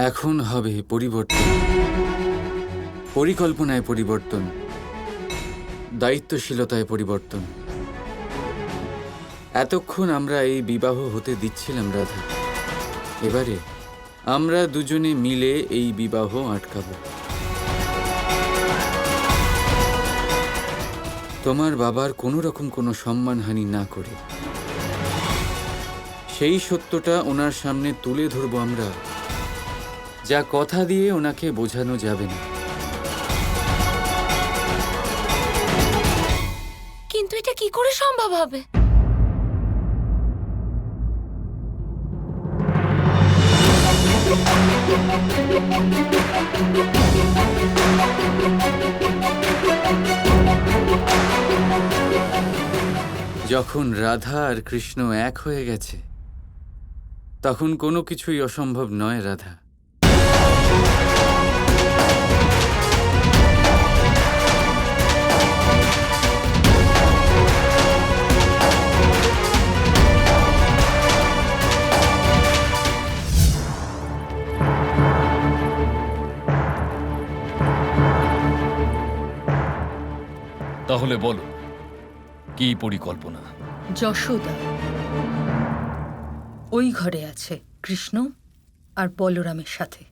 এখন হবে পরিবর্তন। পরিকল্পনায় পরিবর্তন। দায়িত্বশীলতায় পরিবর্তন। এতক্ষণ আমরা এই বিবাহ হতে দিচ্ছিলাম রাধা। এবারে আমরা দুজনে মিলে এই বিবাহ আটকাবো। তোমার বাবার কোনো রকম কোনো সম্মানহানি না করে। সেই সত্যটা ওনার সামনে তুলে ধরবো আমরা। যা কথা দিয়ে ওনাকে বোঝানো যাবে না। কিন্তু এটা কি করে সম্ভব হবে? যখন রাধা আর কৃষ্ণ এক হয়ে গেছে তখন কোনো কিছুই অসম্ভব নয় রাধা। তাহলে বলো কি পরিকল্পনা? যশোদা ওই ঘরে আছে কৃষ্ণ আর বলরামের সাথে।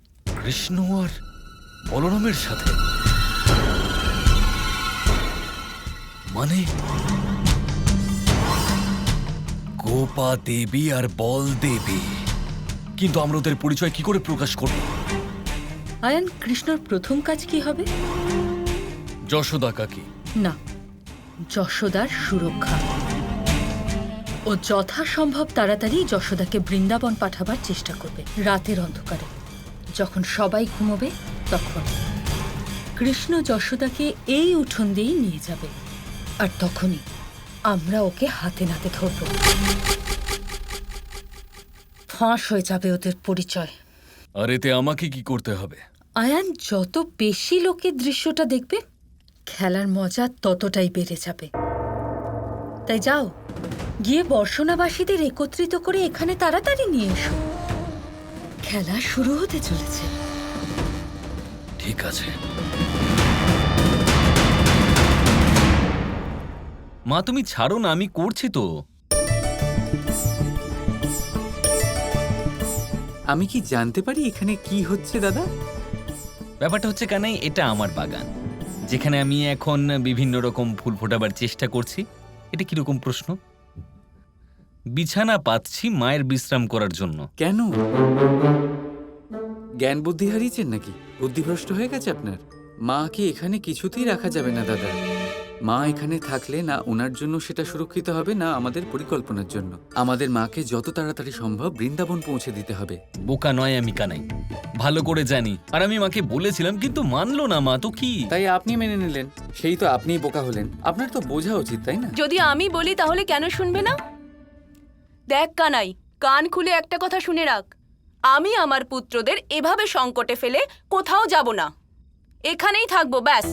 কৃষ্ণ আর বলরামের সাথে? মানে? গোপা দেবী আর বল দেবী। কিন্তু আমরা ওদের পরিচয় কি করে প্রকাশ করব? আয়ান কৃষ্ণর প্রথম কাজ কি হবে? যশোদা কাকি না যশোদার সুরক্ষা। ও যথাসম্ভব তাড়াতাড়ি যশোদাকে বৃন্দাবন পাঠাবার চেষ্টা করবে রাতের অন্ধকারে। যখন সবাই ঘুমোবে তখন কৃষ্ণ যশোদাকে এই উঠোন দিয়েই নিয়ে যাবে। আর তখনই আমরা ওকে হাতে নাতে ধরব। ফাঁস হয়ে যাবে ওদের পরিচয়। আর এতে আমাকে কি করতে হবে? আয়ান যত বেশি লোকে দৃশ্যটা দেখবে খেলার মজা ততটাই বেড়ে যাবে। তাই যাও গিয়ে বর্ষণাবাসীদের একত্রিত করে এখানে তাড়াতাড়ি নিয়ে এসো। খেলা শুরু হতে চলেছে। ঠিক আছে। মা তুমি ছাড়ো না আমি করছি তো। আমি কি জানতে পারি এখানে কি হচ্ছে দাদা? ব্যাপারটা হচ্ছে কানাই এটা আমার বাগান। যেখানে আমি এখন বিভিন্ন রকম ফুল ফোটাবার চেষ্টা করছি, এটা কীরকম প্রশ্ন? বিছানা পাচ্ছি মায়ের বিশ্রাম করার জন্য। কেন? জ্ঞান বুদ্ধি হারিয়েছেন নাকি? বুদ্ধিভ্রষ্ট হয়ে গেছে আপনার? মাকে এখানে কিছুতেই রাখা যাবে না, দাদা? মা এখানে থাকলে না ওনার জন্য সেটা সুরক্ষিত হবে না আমাদের পরিকল্পনার জন্য। আমাদের মাকে যত তাড়াতাড়ি সম্ভব বৃন্দাবন পৌঁছে দিতে হবে। বোকা নয় আমি কানাই। ভালো করে জানি। আর আমি মাকে বলেছিলাম কিন্তু মানলো না মা তো কি? তাই আপনি মেনে নিলেন। সেই তো আপনিই বোকা হলেন। আপনার তো বোঝা উচিত তাই না? যদি আমি বলি তাহলে কেন শুনবে না? দেখ কানাই কান খুলে একটা কথা শুনে রাখ। আমি আমার পুত্রদের এভাবে সংকটে ফেলে কোথাও যাব না। এখানেই থাকব ব্যাস।